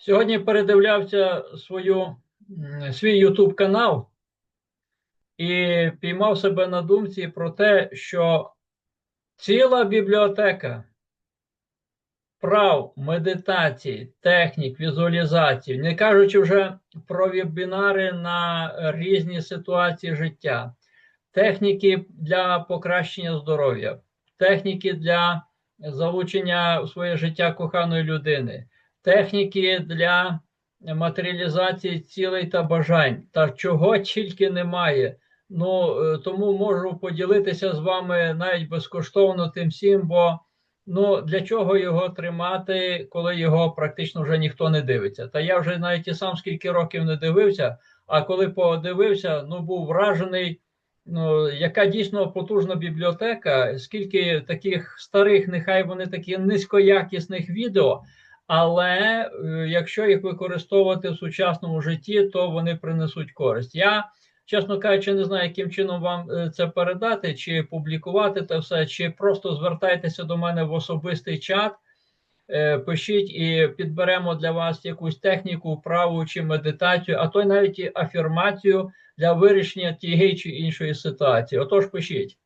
Сьогодні передивлявся свою, свій YouTube канал і піймав себе на думці про те, що ціла бібліотека прав, медитацій, технік, візуалізацій, не кажучи вже про вебінари на різні ситуації життя, техніки для покращення здоров'я, техніки для залучення в своє життя коханої людини, техніки для матеріалізації цілей та бажань, та чого тільки немає. Ну е, тому можу поділитися з вами навіть безкоштовно тим всім, бо ну для чого його тримати, коли його практично вже ніхто не дивиться. Та я вже навіть і сам скільки років не дивився. А коли подивився, ну був вражений. Ну, яка дійсно потужна бібліотека, скільки таких старих, нехай вони такі низькоякісних відео, але е, якщо їх використовувати в сучасному житті, то вони принесуть користь. Я, чесно кажучи, не знаю, яким чином вам е, це передати, чи публікувати це все, чи просто звертайтеся до мене в особистий чат. Е, Пишіть і підберемо для вас якусь техніку, вправу чи медитацію, а то й навіть і афірмацію для вирішення тієї чи іншої ситуації. Отож, пишіть.